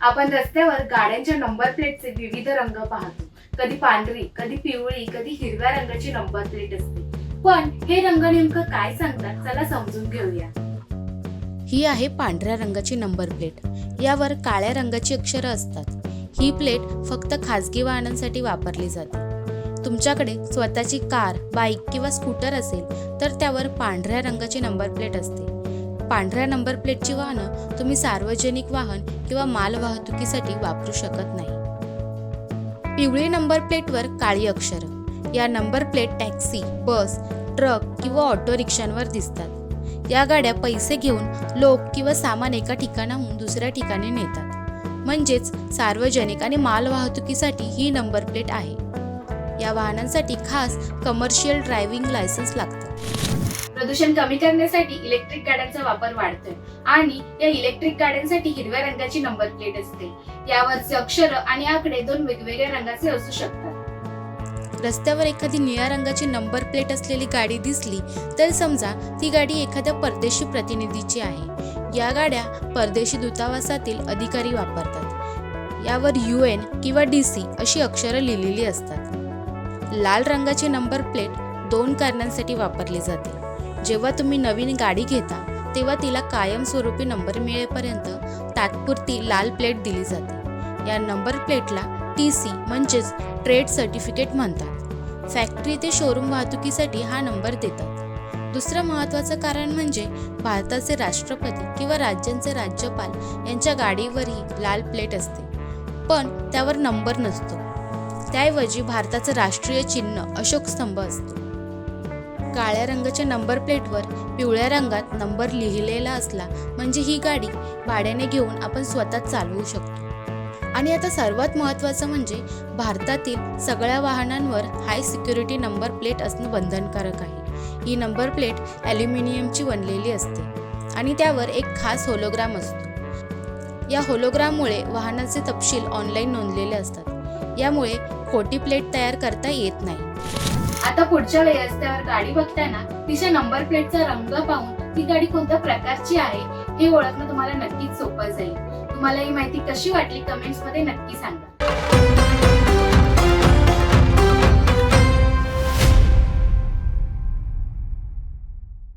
आपण रस्त्यावर गाड्यांच्या नंबर प्लेटचे विविध रंग पाहतो. कधी पांढरी कधी पिवळी कधी हिरव्या रंगाची नंबर प्लेट असते. पण हे रंग नेमकं काय सांगतात चला समजून घेऊया. ही आहे पांढऱ्या रंगाची नंबर प्लेट यावर काळ्या रंगाची अक्षरं असतात. ही प्लेट फक्त खाजगी वाहनांसाठी वापरली जाते. तुमच्याकडे स्वतःची कार बाईक किंवा स्कूटर असेल तर त्यावर पांढऱ्या रंगाची नंबर प्लेट असते. पांढऱ्या नंबर प्लेटची वाहनं तुम्ही सार्वजनिक वाहन किंवा माल वाहतुकीसाठी वापरू शकत नाही. पिवळी नंबर प्लेटवर काळी अक्षरं. या number plate taxi bus truck किंवा ऑटो रिक्षांवर दिसतात. या गाड्या पैसे घेऊन लोक किंवा सामान एका ठिकाणाहून दुसऱ्या ठिकाणी नेतात. म्हणजेच सार्वजनिक आणि माल वाहतुकीसाठी ही नंबर प्लेट आहे. या वाहनांसाठी खास कमर्शियल ड्रायव्हिंग लायसन्स लागतं. प्रदूषण कमी करण्यासाठी इलेक्ट्रिक गाड्यांचा वापर वाढतोय. आणि या इलेक्ट्रिक गाड्यांसाठी हिरव्या रंगाची नंबर प्लेट असते. यावरचे अक्षर आणि आकडे दोन वेगवेगळ्या रंगाचे असू शकतात. रस्त्यावर एखादी निळ्या रंगाची नंबर प्लेट असलेली गाडी दिसली तर समजा ती गाडी एखाद्या परदेशी प्रतिनिधीची आहे. या गाड्या परदेशी दूतावासातील अधिकारी वापरतात. यावर यू एन किंवा डी सी अशी अक्षरं लिहिलेली असतात. लाल रंगाची नंबर प्लेट दोन कारणांसाठी वापरली जाते. जेव्हा तुम्ही नवीन गाडी घेता तेव्हा तिला कायमस्वरूपी नंबर मिळेपर्यंत तात्पुरती लाल प्लेट दिली जाते. या नंबर प्लेटला टी सी म्हणजेच ट्रेड सर्टिफिकेट म्हणतात. फॅक्टरी ते शोरूम वाहतुकीसाठी हा नंबर देतात. दुसरं महत्त्वाचं कारण म्हणजे भारताचे राष्ट्रपती किंवा राज्यांचे राज्यपाल यांच्या गाडीवरही लाल प्लेट असते. पण त्यावर नंबर नसतो. त्याऐवजी भारताचं राष्ट्रीय चिन्ह अशोक स्तंभ असतो. काळ्या रंगाच्या नंबर प्लेटवर पिवळ्या रंगात नंबर लिहिलेला असला म्हणजे ही गाडी भाड्याने घेऊन आपण स्वतः चालवू शकतो. आणि आता सर्वात महत्त्वाचं म्हणजे भारतातील सगळ्या वाहनांवर हाय सिक्युरिटी नंबर प्लेट असणं बंधनकारक आहे. ही नंबर प्लेट ॲल्युमिनियमची बनलेली असते आणि त्यावर एक खास होलोग्राम असतो. या होलोग्राममुळे वाहनाचे तपशील ऑनलाईन नोंदलेले असतात. यामुळे खोटी प्लेट तयार करता येत नाही. आता पुढच्या वेळी रस्त्यावर गाडी बघताना तिच्या नंबर प्लेटचा रंग पाहून ती गाडी कोणत्या प्रकारची आहे हे ओळखणं तुम्हाला नक्कीच सोपं जाईल. तुम्हाला ही माहिती कशी वाटली कमेंट्समध्ये नक्की सांगा.